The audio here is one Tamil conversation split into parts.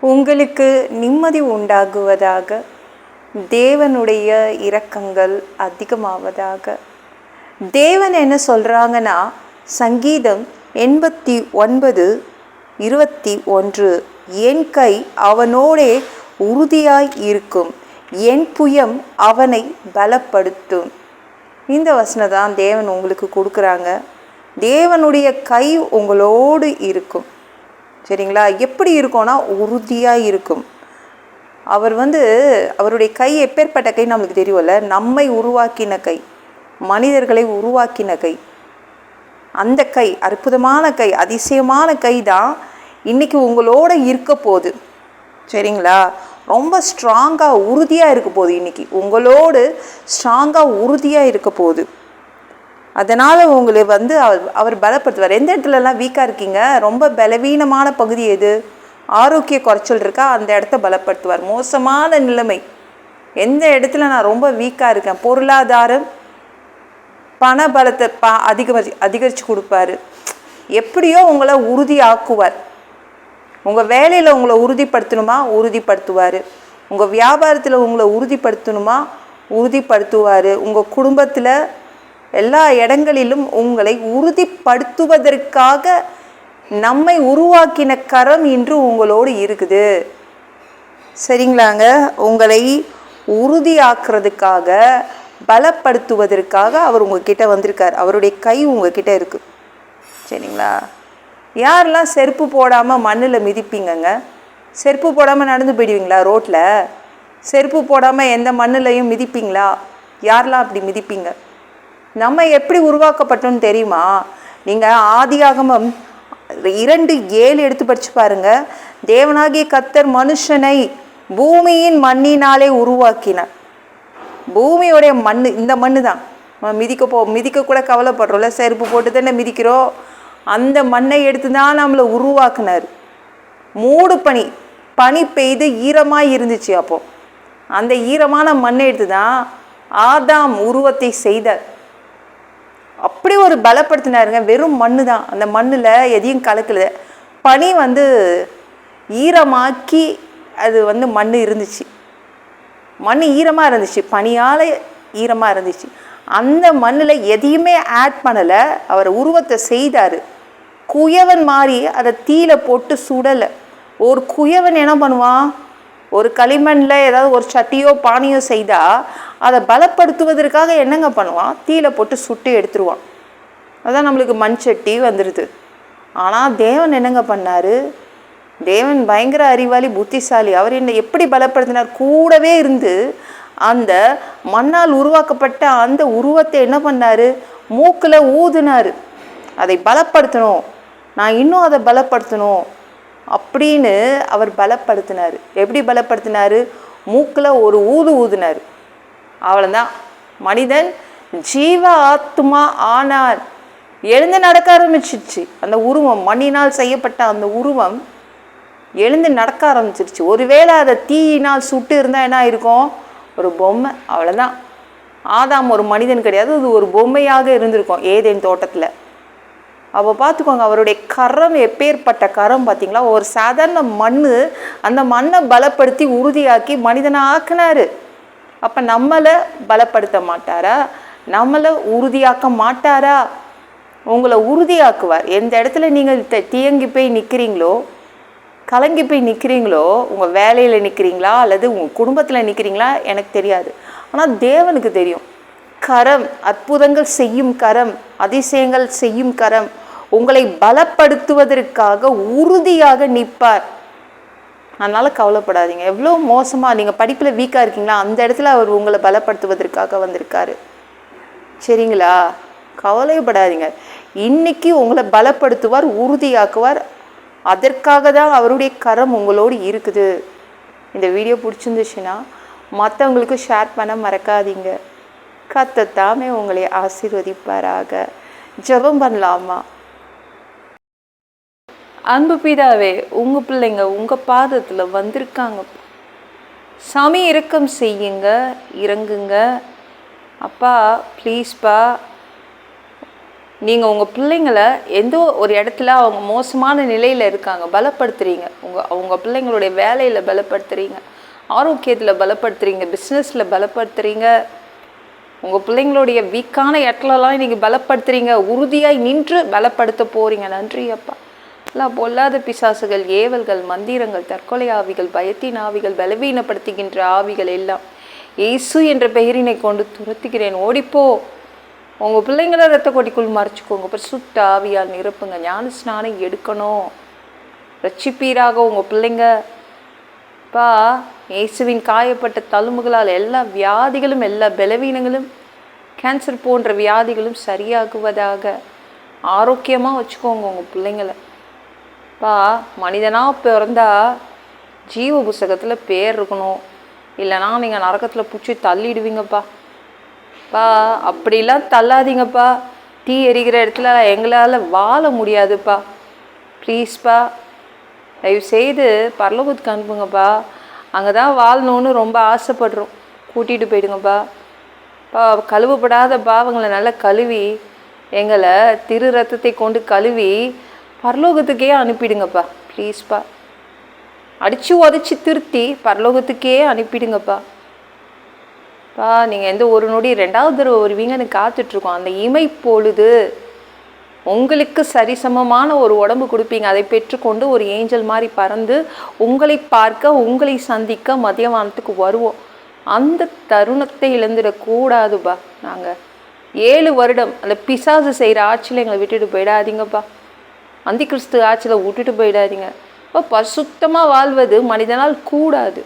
உங்களுக்கு நிம்மதி உண்டாகுவதாக தேவனுடைய இரக்கங்கள் அதிகமாவதாக. தேவன் என்ன சொல்கிறாங்கன்னா சங்கீதம் எண்பத்தி ஒன்பது இருபத்தி ஒன்று என் கை அவனோடே உறுதியாய் இருக்கும் என் புயம் அவனை பலப்படுத்தும். இந்த வசனம் தான் தேவன் உங்களுக்கு கொடுக்குறாங்க. தேவனுடைய கை உங்களோடு இருக்கும். சரிங்களா? எப்படி இருக்கும்னா உறுதியாக இருக்கும். அவர் வந்து அவருடைய கை எப்பேற்பட்ட கை நம்மளுக்கு தெரியும்ல? நம்மை உருவாக்கின கை மனிதர்களை உருவாக்கின கை. அந்த கை அற்புதமான கை அதிசயமான கை தான் இன்றைக்கி உங்களோட இருக்க போகுது. சரிங்களா? ரொம்ப ஸ்ட்ராங்காக உறுதியாக இருக்க போகுது இன்றைக்கி உங்களோடு ஸ்ட்ராங்காக உறுதியாக இருக்க போகுது. அதனால் உங்களை வந்து அவர் அவர் பலப்படுத்துவார். எந்த இடத்துலலாம் வீக்காக இருக்கீங்க? ரொம்ப பலவீனமான பகுதி எது? ஆரோக்கிய குறைச்சல் இருக்கா? அந்த இடத்த பலப்படுத்துவார். மோசமான நிலைமை. எந்த இடத்துல நான் ரொம்ப வீக்காக இருக்கேன்? பொருளாதாரம் பண பலத்தை ப அதிகரி அதிகரித்து கொடுப்பாரு. எப்படியோ உங்களை உறுதியாக்குவார். உங்கள் வேலையில் உங்களை உறுதிப்படுத்தணுமா? உறுதிப்படுத்துவார். உங்கள் வியாபாரத்தில் உங்களை உறுதிப்படுத்தணுமா? உறுதிப்படுத்துவார். உங்கள் குடும்பத்தில் எல்லா இடங்களிலும் உங்களை உறுதிப்படுத்துவதற்காக நம்மை உருவாக்கின கரம் இன்று உங்களோடு இருக்குது. சரிங்களாங்க? உங்களை உறுதியாக்குறதுக்காக பலப்படுத்துவதற்காக அவர் உங்ககிட்ட வந்திருக்கார். அவருடைய கை உங்ககிட்ட இருக்குது சரிங்களா? யாரெல்லாம் செருப்பு போடாமல் மண்ணில் மிதிப்பீங்கங்க? செருப்பு போடாமல் நடந்து போயிடுவீங்களா ரோட்டில் செருப்பு போடாமல் எந்த மண்ணுலையும் மிதிப்பீங்களா? யாரெல்லாம் அப்படி மிதிப்பீங்க? நம்ம எப்படி உருவாக்கப்பட்டோம்னு தெரியுமா? நீங்கள் ஆதியாகமம் இரண்டு ஏழு எடுத்து படித்து பாருங்க. தேவனாகிய கத்தர் மனுஷனை பூமியின் மண்ணினாலே உருவாக்கினார். பூமியோடைய மண் இந்த மண்ணு தான் மிதிக்க போ மிதிக்க கூட கவலைப்படுறோம்ல. செருப்பு போட்டு தானே மிதிக்கிறோம். அந்த மண்ணை எடுத்து தான் நம்மளை உருவாக்குனார். மூடு பனி பனி பெய்து ஈரமாக இருந்துச்சு அப்போ. அந்த ஈரமான மண்ணை எடுத்து தான் ஆதாம் உருவத்தை செய்தார். அப்படி ஒரு பலப்படுத்தினாருங்க. வெறும் மண்ணு தான் அந்த மண்ணில் எதையும் கலக்கல. பனி வந்து ஈரமாக்கி அது வந்து மண் இருந்துச்சு. மண் ஈரமாக இருந்துச்சு. பனியால் ஈரமாக இருந்துச்சு. அந்த மண்ணில் எதையுமே ஆட் பண்ணலை. அவர் உருவத்தை செய்தார். குயவன் மாதிரி அதை தீயில போட்டு சுடலை. ஒரு குயவன் என்ன பண்ணுவான்? ஒரு களிமண்ணில் ஏதாவது ஒரு சட்டியோ பானையோ செய்தால் அதை பலப்படுத்துவதற்காக என்னங்க பண்ணுவான்? தீயில போட்டு சுட்டு எடுத்துருவான். அதான் நம்மளுக்கு மண் சட்டி வந்துடுது ஆனால் தேவன் என்னங்க பண்ணார்? தேவன் பயங்கர அறிவாளி புத்திசாலி. அவர் என்ன எப்படி பலப்படுத்தினார்? கூடவே இருந்து அந்த மண்ணால் உருவாக்கப்பட்ட அந்த உருவத்தை என்ன பண்ணார்? மூக்கில் ஊதுனார். அதை பலப்படுத்தணும். நான் இன்னும் அதை பலப்படுத்தணும். அப்படின்னு அவர் பலப்படுத்தினார். எப்படி பலப்படுத்தினார்? மூக்கில் ஒரு ஊது ஊதினார். அவ்வளோதான் மனிதன் ஜீவ ஆத்மா ஆனான். எழுந்து நடக்க ஆரம்பிச்சிருச்சு. அந்த உருவம் மண்ணினால் செய்யப்பட்ட அந்த உருவம் எழுந்து நடக்க ஆரம்பிச்சிருச்சு. ஒருவேளை அதை தீயினால் சுட்டு இருந்தால் என்ன இருக்கும் ஒரு பொம்மை. அவ்வளோதான் ஆதாம் ஒரு மனிதன் கிடையாது. அது ஒரு பொம்மையாக இருந்திருக்கும். ஏதேன் தோட்டத்தில். அப்போ பார்த்துக்கோங்க அவருடைய கரம் எப்பேற்பட்ட கரம் பார்த்தீங்களா ஒரு சாதாரண மண் அந்த மண்ணை பலப்படுத்தி உறுதியாக்கி மனிதனை ஆக்கினார். அப்போ நம்மளை பலப்படுத்த மாட்டாரா? நம்மளை உறுதியாக்க மாட்டாரா? உங்களை உறுதியாக்குவார். எந்த இடத்துல நீங்கள் த- தியங்கி போய் நிற்கிறீங்களோ கலங்கி போய் நிற்கிறீங்களோ உங்கள் வேலையில் நிற்கிறீங்களா அல்லது உங்கள் குடும்பத்தில் நிற்கிறீங்களா எனக்கு தெரியாது. ஆனால் தேவனுக்கு தெரியும். கரம் அற்புதங்கள் செய்யும் கரம் அதிசயங்கள் செய்யும் கரம். உங்களை பலப்படுத்துவதற்காக உறுதியாக நிற்பார். அதனால் கவலைப்படாதீங்க. எவ்வளோ மோசமாக நீங்கள் படிப்பில் வீக்காக இருக்கீங்களா? அந்த இடத்துல அவர் உங்களை பலப்படுத்துவதற்காக வந்திருக்காரு. சரிங்களா? கவலைப்படாதீங்க. இன்னைக்கு உங்களை பலப்படுத்துவார் உறுதியாக்குவார். அதற்காக தான் அவருடைய கரம் உங்களோடு இருக்குது. இந்த வீடியோ பிடிச்சிருந்துச்சுன்னா மற்றவங்களுக்கு ஷேர் பண்ண மறக்காதீங்க. கத்தத்தாமே உங்களை ஆசீர்வதிப்பாராக. ஜெபம் பண்ணலாமா? அன்பு பிதாவே உங்கள் பிள்ளைங்க உங்கள் பாதத்தில் வந்திருக்காங்க. சாமி இறக்கம் செய்யுங்க இறங்குங்க. அப்பா ப்ளீஸ்ப்பா நீங்கள் உங்கள் பிள்ளைங்களை எந்த ஒரு இடத்துல அவங்க மோசமான நிலையில் இருக்காங்க பலப்படுத்துறீங்க. உங்கள் அவங்க பிள்ளைங்களுடைய வேலையில் பலப்படுத்துகிறீங்க ஆரோக்கியத்தில் பலப்படுத்துறீங்க பிஸ்னஸில் பலப்படுத்துகிறீங்க உங்கள் பிள்ளைங்களுடைய வீக்கான இடத்துலலாம் நீங்கள் பலப்படுத்துகிறீங்க உறுதியாக நின்று பலப்படுத்த போகிறீங்க நன்றி அப்பா எல்லாம் பொல்லாத பிசாசுகள் ஏவல்கள் மந்திரங்கள் தற்கொலை ஆவிகள் பயத்தின் ஆவிகள் பலவீனப்படுத்துகின்ற ஆவிகள் எல்லாம் இயேசு என்ற பெயரினை கொண்டு துரத்துகிறேன். ஓடிப்போ. உங்கள் பிள்ளைங்கள ரத்த கொடிக்குள் மறைச்சிக்கோங்க சுத்த ஆவியால் நிரப்புங்க. ஞான ஸ்நானம் எடுக்கணும். ரட்சிப்பீராக உங்கள் பிள்ளைங்க. பா இயேசுவின் காயப்பட்ட தழும்புகளால் எல்லா வியாதிகளும் எல்லா பலவீனங்களும் கேன்சர் போன்ற வியாதிகளும் சரியாகுவதாக ஆரோக்கியமாக வச்சுக்கோங்க உங்கள் பிள்ளைங்களை. பா மனிதனாக பிறந்தா ஜீவ புஸ்தகத்தில் பேர் இருக்கணும். இல்லைனா நீங்கள் நரக்கத்தில் பிடிச்சி தள்ளிடுவீங்கப்பா. பா அப்படிலாம் தள்ளாதீங்கப்பா. தீ எரிகிற இடத்துல எங்களால் வாழ முடியாதுப்பா. ப்ளீஸ்ப்பா தயவு செய்து பரலோகத்துக்கு அனுப்புங்கப்பா. அங்கே தான் வாழணும்னு ரொம்ப ஆசைப்படுறோம். கூட்டிகிட்டு போயிடுங்கப்பா. பா கழுவப்படாத பாவங்களை நல்லா கழுவி எங்களை திரு ரத்தத்தை கொண்டு கழுவி பரலோகத்துக்கே அனுப்பிடுங்கப்பா. ப்ளீஸ்ப்பா அடித்து உதச்சி திருத்தி பரலோகத்துக்கே அனுப்பிடுங்கப்பா. பா நீங்கள் எந்த ஒரு நொடி ரெண்டாவது தடவை வருவீங்கன்னு காத்துட்ருக்கோம். அந்த இமை பொழுது உங்களுக்கு சரிசமமான ஒரு உடம்பு கொடுப்பீங்க. அதை பெற்றுக்கொண்டு ஒரு ஏஞ்சல் மாதிரி பறந்து உங்களை பார்க்க உங்களை சந்திக்க மதியவானத்துக்கு வருவோம். அந்த தருணத்தை இழந்துடக்கூடாதுப்பா. நாங்கள் ஏழு வருடம் அந்த பிசாசு செய்கிற ஆட்சியில் எங்களை விட்டுட்டு போயிடாதீங்கப்பா. அந்தி கிறிஸ்து ஆட்சியில் விட்டுட்டு போயிடாதீங்க. இப்போ பரிசுத்தமாக வாழ்வது மனிதனால் கூடாது.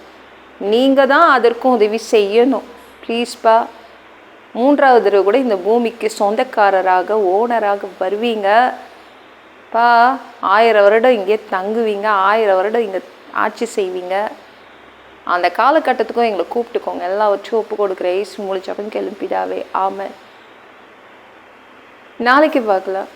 நீங்கள் தான் அதற்கும் உதவி செய்யணும். ப்ளீஸ்ப்பா மூன்றாவது தடவை கூட இந்த பூமிக்கு சொந்தக்காரராக ஓனராக வருவீங்க. பா ஆயிரம் வருடம் இங்கே தங்குவீங்க ஆயிரம் வருடம் இங்கே ஆட்சி செய்வீங்க. அந்த காலகட்டத்துக்கும் எங்களை கூப்பிட்டுக்கோங்க. எல்லாவற்றையும் ஒப்பு கொடுக்குற ஏசு மூலிச்சப்பன் கிளம்பிடாவே ஆமாம் நாளைக்கு பார்க்கலாம்.